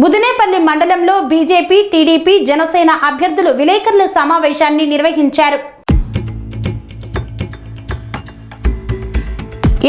ముదినేపల్లి మండలంలో BJP TDP Janasena అభ్యర్థులు విలేకరుల సమావేశాన్ని నిర్వహించారు.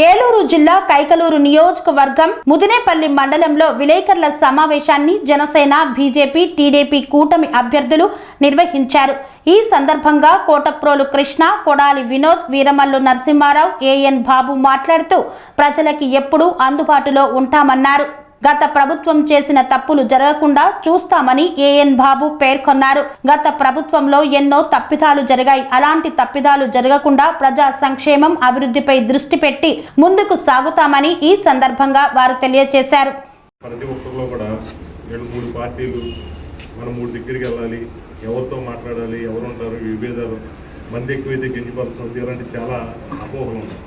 ఏలూరు జిల్లా కైకలూరు నియోజకవర్గం ముదినేపల్లి మండలంలో విలేకరుల సమావేశాన్ని జనసేన బీజేపీ టీడీపీ కూటమి అభ్యర్థులు నిర్వహించారు. ఈ సందర్భంగా కోటప్రోలు కృష్ణ కొడాలి వినోద్ వీరమల్లు నరసింహారావు ఏఎన్ బాబు మాట్లాడుతూ ప్రజలకి ఎప్పుడూ అందుబాటులో ఉంటామన్నారు. గత ప్రభుత్వం చేసిన తప్పులు జరగకుండా చూస్తామని ఏఎన్ బాబు పేర్కొన్నారు. గత ప్రభుత్వంలో ఎన్నో తప్పిదాలు జరిగాయి. అలాంటి తప్పిదాలు జరగకుండా ప్రజా సంక్షేమం అభివృద్ధిపై దృష్టి పెట్టి ముందుకు సాగుతామని ఈ సందర్భంగా వారు తెలియజేశారు. ప్రతి ఒక్కరిలో కూడా ఏడు మూడు పార్టీలు మనం మూడు దగ్గరికి వెళ్ళాలి. ఎవరితో మాట్లాడాలి ఎవరు ఉంటారు విభేదాలు మంది ఎక్కువైతే గింజపడుతుంది ఇలాంటి చాలా అపోహలు ఉన్నాయి.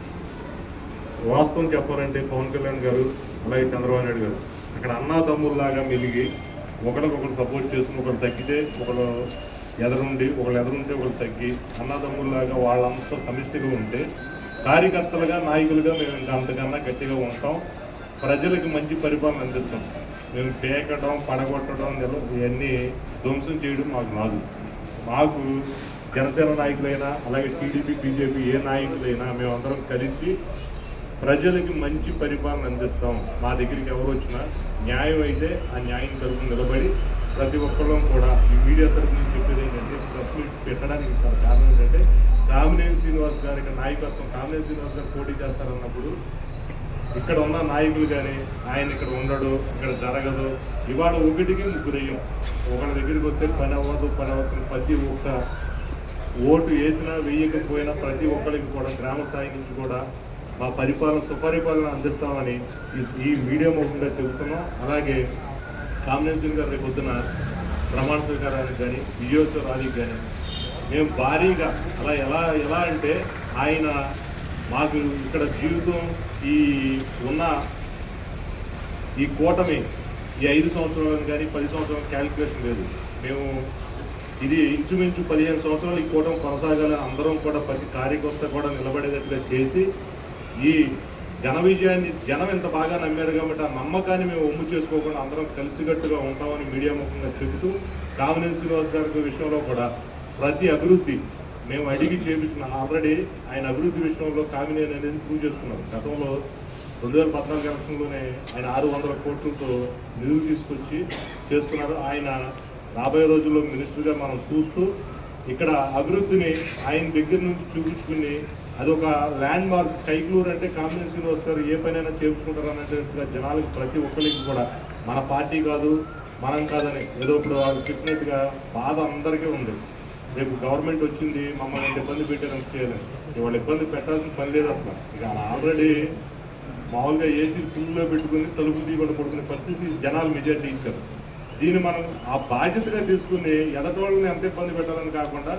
వాస్తవం చెప్పాలంటే పవన్ కళ్యాణ్ గారు అలాగే చంద్రబాబు నాయుడు గారు అక్కడ అన్నా తమ్ముళ్ళలాగా మెలిగి ఒకరికొకరు సపోర్ట్ చేసుకుని ఒకరు తగ్గితే ఒకరు ఎదరుండి ఒకరు ఎదరుంటే ఒకరు తగ్గి అన్నదమ్ముల్లాగా వాళ్ళంతా సమిష్టిగా ఉంటే కార్యకర్తలుగా నాయకులుగా మేము ఇంకా అంతకన్నా గట్టిగా ఉంటాం. ప్రజలకు మంచి పరిపాలన అందిస్తాం. మేము పేకడం పడగొట్టడం ఇవన్నీ ధ్వంసం చేయడం మాకు రాదు. మాకు జనసేన నాయకులైనా అలాగే టీడీపీ బీజేపీ ఏ నాయకులైనా మేమందరం కలిసి ప్రజలకి మంచి పరిపాలన అందిస్తాం. మా దగ్గరికి ఎవరు వచ్చినా న్యాయం అయితే ఆ న్యాయం తరపున నిలబడి ప్రతి ఒక్కళ్ళం కూడా ఈ మీడియా తరపు నుంచి చెప్పేది ఏంటంటే ప్రెస్ మీట్ పెట్టడానికి కారణం ఏంటంటే కామినేని శ్రీనివాస్ గారి నాయకత్వం కామినేని శ్రీనివాస్ గారు పోటీ చేస్తారన్నప్పుడు ఇక్కడ ఉన్న నాయకులు కానీ ఆయన ఇక్కడ ఉండడు ఇక్కడ జరగదు. ఇవాళ ఒకటికి ముగ్గురయ్యం. ఒకళ్ళ దగ్గరికి వస్తే పని అవ్వదు పని అవుతుంది ప్రతి ఒక్క ఓటు వేసినా వేయకపోయినా ప్రతి ఒక్కరికి కూడా గ్రామ స్థాయి నుంచి కూడా మా పరిపాలన సుపరిపాలన అందిస్తామని ఈ- ఈ మీడియా ముఖంగా చెబుతున్నాం. అలాగే కాంబినేషన్ గారు రేపు పొద్దున ప్రమాణ స్వీకారానికి కానీ విజయోత్సవ ర్యాలీకి కానీ మేము భారీగా అలా ఎలా ఎలా అంటే ఆయన మాకు ఇక్కడ జీవితం ఈ ఉన్న ఈ కూటమి ఈ ఐదు సంవత్సరాలు కానీ పది సంవత్సరం క్యాలిక్యులేషన్ లేదు. మేము ఇది ఇంచుమించు పదిహేను సంవత్సరాలు ఈ కూటమి కొనసాగాలని అందరం కూడా ప్రతి కార్యకర్త కూడా నిలబడేటట్టుగా చేసి ఈ జన విజయాన్ని జనం ఎంత బాగా నమ్మారు కాబట్టి ఆ నమ్మకాన్ని మేము ఒమ్ము చేసుకోకుండా అందరం కలిసికట్టుగా ఉంటామని మీడియా ముఖంగా చెబుతూ కామినేని శ్రీనివాస్ గారి విషయంలో కూడా ప్రతి అభివృద్ధి మేము అడిగి చేపించిన ఆల్రెడీ ఆయన అభివృద్ధి విషయంలో కామినేని అనేది ప్రూవ్ చేసుకున్నారు. గతంలో రెండు వేల పద్నాలుగు ఎలక్షన్లోనే ఆయన ఆరు వందల కోట్లతో నిధులు తీసుకొచ్చి చేస్తున్నారు. ఆయన రాబోయే రోజుల్లో మినిస్టర్గా మనం చూస్తూ ఇక్కడ అభివృద్ధిని ఆయన దగ్గర నుంచి చూపించుకుని అదొక ల్యాండ్ మార్క్ కైక్లూర్ అంటే కాంబినేషన్ శ్రీనివాస్ గారు ఏ పనైనా చేర్చుకుంటారు అనేటట్టుగా జనాలకు ప్రతి ఒక్కరికి కూడా. మన పార్టీ కాదు మనం కాదని ఏదో ఇప్పుడు వాళ్ళు చెప్పినట్టుగా బాధ అందరికీ ఉంది. రేపు గవర్నమెంట్ వచ్చింది మమ్మల్ని ఇబ్బంది పెట్టారని చేయలేదు. ఇవాళ ఇబ్బంది పెట్టాల్సిన పని లేదు అసలు. ఇక ఆల్రెడీ మామూలుగా ఏసీ ఫుల్లో పెట్టుకుని తలుపు తీయకుండా పడుకునే పరిస్థితి జనాలు మెజార్టీ ఇచ్చారు. దీన్ని మనం ఆ బాధ్యతగా తీసుకుని ఎదటోళ్ళని ఎంత ఇబ్బంది పెట్టాలని కాకుండా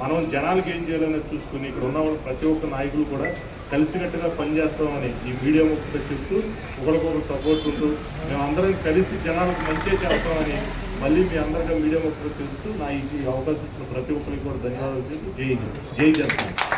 మనం జనాలకి ఏం చేయాలని చూసుకుని ఇక్కడ ఉన్న ప్రతి ఒక్క నాయకులు కూడా కలిసికట్టుగా పనిచేస్తామని ఈ మీడియా ముఖ్యంగా చెప్తూ ఒకరికొకరు సపోర్ట్ ఉంటూ మేము అందరం కలిసి జనాలకు మంచి చేస్తామని మళ్ళీ మీ అందరికీ మీడియా ముఖ్యంగా చెప్తూ నా ఈ అవకాశం ఇచ్చిన ప్రతి ఒక్కరికి కూడా ధన్యవాదాలు చెప్పి జై జై చేస్తాను